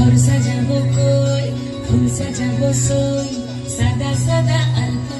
ঘর সাজাবো কই ফুল সাজাবো সই সাদা সাদা আলপনা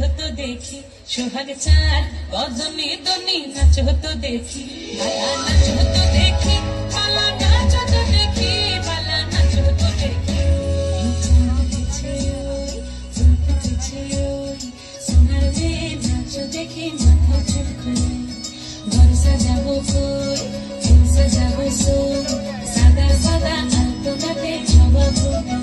হতো দেখি, সোহাগ চার বদনে দনে নাচ হতো দেখি। ভালা নাচ হতো দেখি ভালা নাচ হতো দেখি ভালা নাচ হতো দেখি। দেখে মাথা চুপ করে ঘর সাজাবো কই ফুল সাজাবো সো সাদা সাদা আলপনাতে জবা ফুল।